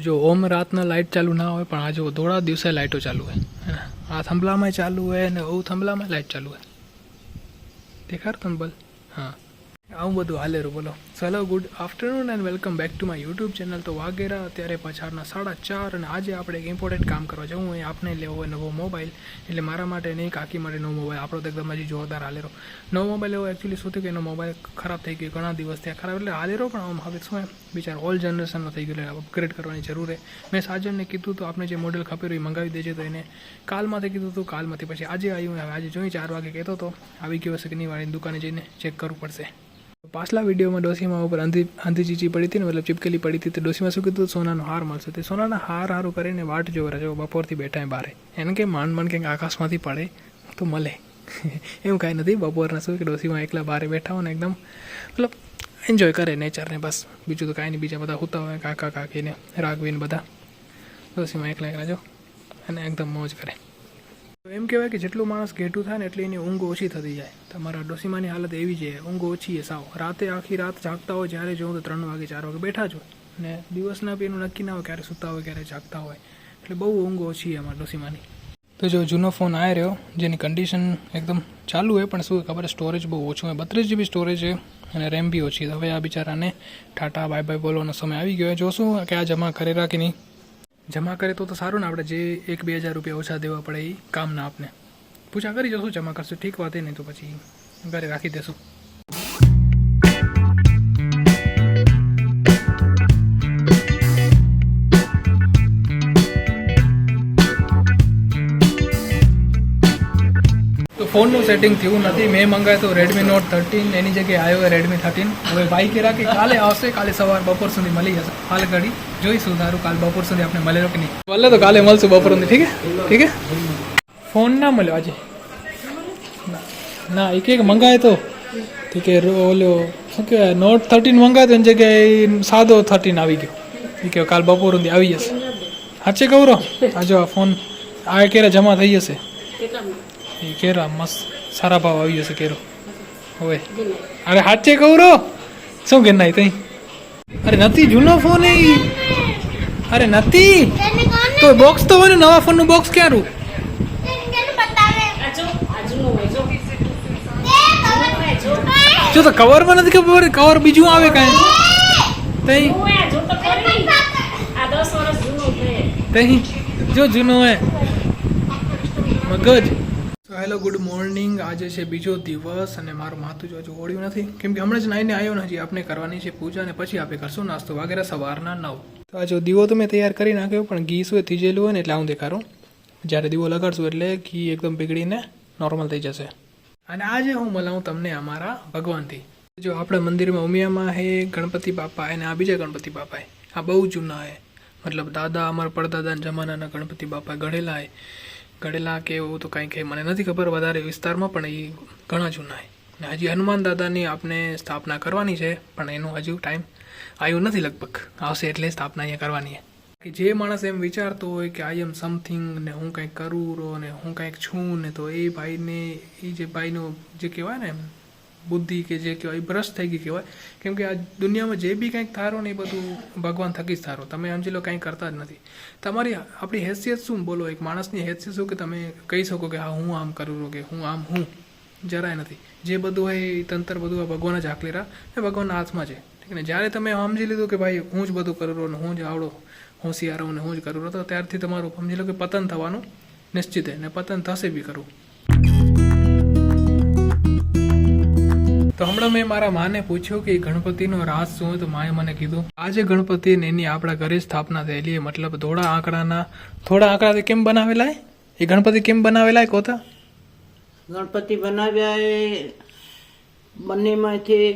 જો ઓમ રાતના લાઇટ ચાલુ ના હોય, પણ આ જો થોડા દિવસે લાઇટો ચાલુ હોય, હે? આ થંભલામાં ચાલુ હોય ને ઓ થંભલામાં લાઇટ ચાલુ હોય. દેખાડ તંબલ. હા. આવું બધું હાલેરું બોલો. Hello good afternoon and welcome back to my YouTube channel તો વાગેરા અત્યારે પાછળના સાડા ચાર અને આજે આપણે એક ઇમ્પોર્ટન્ટ કામ કરવા જવું હોય આપણે લેવો હોય નવો મોબાઈલ એટલે મારા માટે નહીં, કાકી માટે નવો મોબાઈલ આપણો તો એકદમ હજી જોરદાર હાલેરો નવો મોબાઈલ એવો એકચ્યુઅલી શું થયું કે એનો મોબાઈલ ખરાબ થઈ ગયો, ઘણા દિવસ થયા ખરાબ. એટલે હાલેરો પણ આમ હવે શું એમ? બિચારો ઓલ્ડ જનરેશનનો થઈ ગયો, એટલે અપગ્રેડ કરવાની જરૂર છે. મેં સાજનને કીધું તો આપણે જે મોડેલ ખપેલું એ મંગાવી દેજે, તો એને કાલમાંથી કીધું હતું કાલમાંથી. પછી આજે આવ્યું હવે આજે જોઈ, ચાર વાગે કહેતો હતો આવી ગયો હશે કે નહીં વાળી દુકાને જઈને ચેક કરવું પડશે. પાછલા વિડીયોમાં ડોસીમાં ઉપર આંધી આંધી ચીચી પડી હતી ને, મતલબ ચીપકેલી પડી હતી, તો ડોસીમાં શું કીધું? સોનાનો હાર મળશે. તે સોનાના હાર હારું કરીને વાટ જોવા રહ્યો બપોરથી બેઠા બારે. એને કે માંડ માંડ કંઈક આકાશમાંથી પડે, તો મળે. એવું કાંઈ નથી, બપોરના શું કે ડોસીમાં એકલા બારે બેઠા હોય ને એકદમ, મતલબ એન્જોય કરે નેચરને બસ. બીજું તો કાંઈ નહીં, બીજા બધા હોતા હોય, કાકા, કાકીને, રાઘવીને બધા. ડોસીમાં એકલા એકલા જો અને એકદમ મોજ કરે. એમ કહેવાય કે જેટલું માણસ ઘેટું થાય ને એટલી એની ઊંઘ ઓછી થતી જાય. તમારા ડોસીમાની હાલત એવી છે, ઊંઘ ઓછી છે સાવ. રાતે આખી રાત જાગતા હોય જ્યારે જોઉં તો ત્રણ વાગે, ચાર વાગે બેઠા જ હોય. ને દિવસના બી એનું નક્કી ના હોય ક્યારે સૂતા હોય, ક્યારે જાગતા હોય. એટલે બહુ ઊંઘ ઓછી અમારા ડોસીમાની. તો જો જૂનો ફોન આવી રહ્યો, જેની કન્ડિશન એકદમ ચાલુ હોય પણ શું ખબર સ્ટોરેજ બહુ ઓછું હોય બત્રીસ જીબી સ્ટોરેજ છે અને રેમ બી ઓછી હવે આ બિચારાને ટાટા બાય બાય બોલવાનો સમય આવી ગયો જોશું કે આ જમા કરે રાખી નહીં. જમા કરે તો તો સારું ને આપણે જે એક બે હજાર રૂપિયા ઓછા દેવા પડે એ કામના આપને. પૂછા કરી જશું, જમા કરશું, ઠીક વાત નહીં તો પછી ઘરે રાખી દેશું. ફોનનું સેટિંગ થયું નથી. મેં મંગાવ્યું તો રેડમી નોટ થર્ટીન એની જગ્યાએ આવ્યો રેડમી થર્ટીન હવે ભાઈ કહેરા કે કાલે આવશે કાલે સવાર બપોર સુધી મળી જશે. હાલ ઘડી જોઈશું તારું કાલ બપોર સુધી આપણે મળેલો કે નહીં. ભલે તો કાલે મળશું બપોર સુધી ઠીક છે? ઠીક ફોન ના મળ્યો આજે. ના, એક એક મંગાવ્યો તો. ઠીક કે ઓલો શું કહેવાય નોટ થર્ટીન મંગાવ્યો એની જગ્યાએ સાદો થર્ટીન આવી ગયો. એ કે કાલ બપોર સુધી આવી જશે. સાચે કહું રહો આ જો આ ફોન આ ક્યારે જમા થઈ જશે. એ કેરા મસ્ત સારા ભાવ આવી જશે કેરો હવે અરે હાચે કહું શું કે નાય તઈ અરે નથી જૂનો ફોન એ અરે નથી તો બોક્સ તો હોય નવા ફોનનું બોક્સ ક્યારું જો તો કવરમાં નથી ખબર કવર બીજું આવે કાંઈ તઈ તઈ જો જૂનો હે મગજ હેલો, ગુડ મોર્નિંગ. આજે છે બીજો દિવસ અને મારું માથું જો હજુ ઓળ્યું નથી. કેમ કે હમણાં જ નાઈને આવ્યો ને, હજી આપણે કરવાની છે પૂજા અને પછી આપણે કરશું નાસ્તો વગેરે સવારના નવ. તો આ જો દીવો તો મેં તૈયાર કરી નાખ્યો, પણ ઘી શું થીજેલું હોય ને એટલે આવું દેખાડું જ્યારે દીવો લગાડશું એટલે ઘી એકદમ પીગળીને નોર્મલ થઈ જશે. અને આજે હું મળાવું તમને અમારા ભગવાનથી. જો આપણા મંદિરમાં ઉમિયામાં હે, ગણપતિ બાપા અને આ બીજા ગણપતિ બાપા આ બહુ જૂના હે. મતલબ દાદા, અમારા પડદાદાના જમાનાના ગણપતિ બાપા ગણેલા હે. ગળેલા કે એવું તો કાંઈ કંઈ મને નથી ખબર વધારે વિસ્તારમાં, પણ એ ઘણા જૂના ને હજી હનુમાન દાદાની આપણે સ્થાપના કરવાની છે, પણ એનો હજુ ટાઈમ આવ્યો નથી લગભગ. આવશે એટલે સ્થાપના અહીંયા કરવાની કે જે માણસ એમ વિચારતો હોય કે આઈ એમ સમથિંગ ને હું કંઈક કરું ને હું કંઈક છું ને તો એ ભાઈને, એ જે ભાઈનો જે કહેવાય ને બુદ્ધિ કે જે કહેવાય, એ ભ્રષ્ટ થઈ ગઈ કહેવાય. કેમ કે આ દુનિયામાં જે બી કંઈક થારો ને એ બધું ભગવાન થકી જ થારો તમે સમજી લો કંઈ કરતા જ નથી. તમારી આપણી હેસિયત શું બોલો? એક માણસની હેસિયત શું કે તમે કહી શકો કે હા, હું આમ કરું છું કે હું આમ હું? જરાય નથી. જે બધું હોય એ તંત્ર બધું આ ભગવાન જ આકલેરા એ ભગવાનના હાથમાં છે. ઠીક ને? જ્યારે તમે સમજી લીધું કે ભાઈ હું જ બધું કરું ને હું જ આવડો હું હું ને હું જ કરું રહ્યો તો ત્યારથી તમારું સમજી લો કે પતન થવાનું નિશ્ચિત છે ને પતન થશે બી ખરું. તો હમણાં મેં મારા માને પૂછ્યું કે ગણપતિનો રાસ શું તો માએ મને કીધું આજે ગણપતિ એની આપણા ઘરે સ્થાપના થયેલી મતલબ થોડા આંકડાના થોડા આંકડાથી કેમ બનાવેલા એ ગણપતિ કેમ બનાવેલા કોતા? ગણપતિ બનાવ્યા એ બંનેમાંથી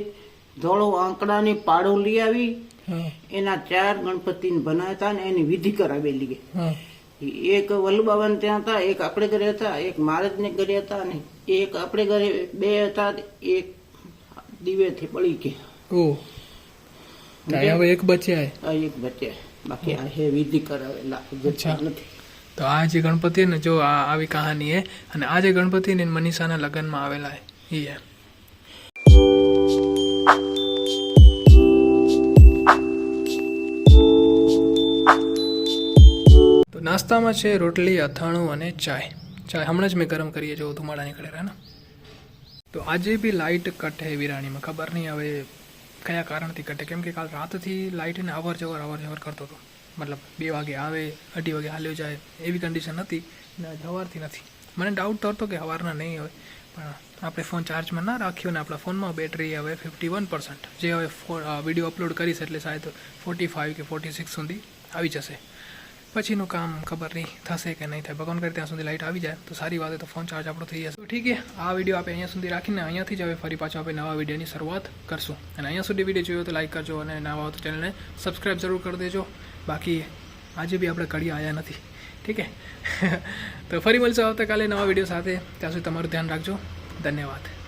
ધોળો આંકડાની પાડો લઈ આવી. એના ચાર ગણપતિને બનાવ્યા હતા ને એની વિધિ કરાવેલી હા. એક વલ્લુબાબા ત્યાં હતા એક આપણે ઘરે હતા એક મહારાજને ઘરે હતા અને એક આપણે ઘરે બે હતા એક દિવેથી પડી ગયા ઓ. તો હવે એક બચ્યા આ એક બચ્યા બાકી આ હે વિધિ કરાવેલા બચ્યા નથી. તો આ જે ગણપતિ ને જો આ આવી કહાની હે અને આ જે ગણપતિ ને મનીષાના લગ્નમાં આવેલા હે એ છે નાસ્તામાં છે રોટલી અથાણું અને ચાય. ચાય હમણાં જ મેં ગરમ કરીએ જો ધુમાડા નીકળે ને. તો આજે બી લાઇટ કટે વિરાણીમાં, ખબર નહીં હવે કયા કારણથી કટે કેમ કે કાલ રાતથી લાઇટને અવર જવર અવર જવર કરતો હતો. મતલબ બે વાગે આવે, અઢી વાગે હાલ્યો જાય, એવી કન્ડિશન હતી ને સવારથી નથી. મને ડાઉટ તો હતો કે સવારના નહીં હોય, પણ આપણે ફોન ચાર્જમાં ના રાખ્યો ને આપણા ફોનમાં બેટરી હવે ફિફ્ટી વન પર્સન્ટ જે હવે વીડિયો અપલોડ કરીશ એટલે શાયદ ફોર્ટી ફાઇવ કે ફોર્ટી સિક્સ સુધી આવી જશે. પછીનું કામ ખબર નહીં થશે કે નહીં થાય. ભગવાન કરે ત્યાં સુધી લાઇટ આવી જાય. તો સારી વાત તો ફોન ચાર્જ આપણો થઈ જશે. ઠીક છે, આ વીડિયો આપણે અહીંયા સુધી રાખીને અહીંયાથી જ હવે ફરી પાછો આપણે નવા વિડીયોની શરૂઆત કરશું. અને અહીંયા સુધી વીડિયો જોયો તો લાઇક કરજો અને નવા તો ચેનલને સબસ્ક્રાઈબ જરૂર કરી દેજો. બાકી આજે બી આપણે કડી આવ્યા નથી. ઠીક છે? તો ફરી મળશું આવતીકાલે નવા વીડિયો સાથે. ત્યાં સુધી તમારું ધ્યાન રાખજો. ધન્યવાદ.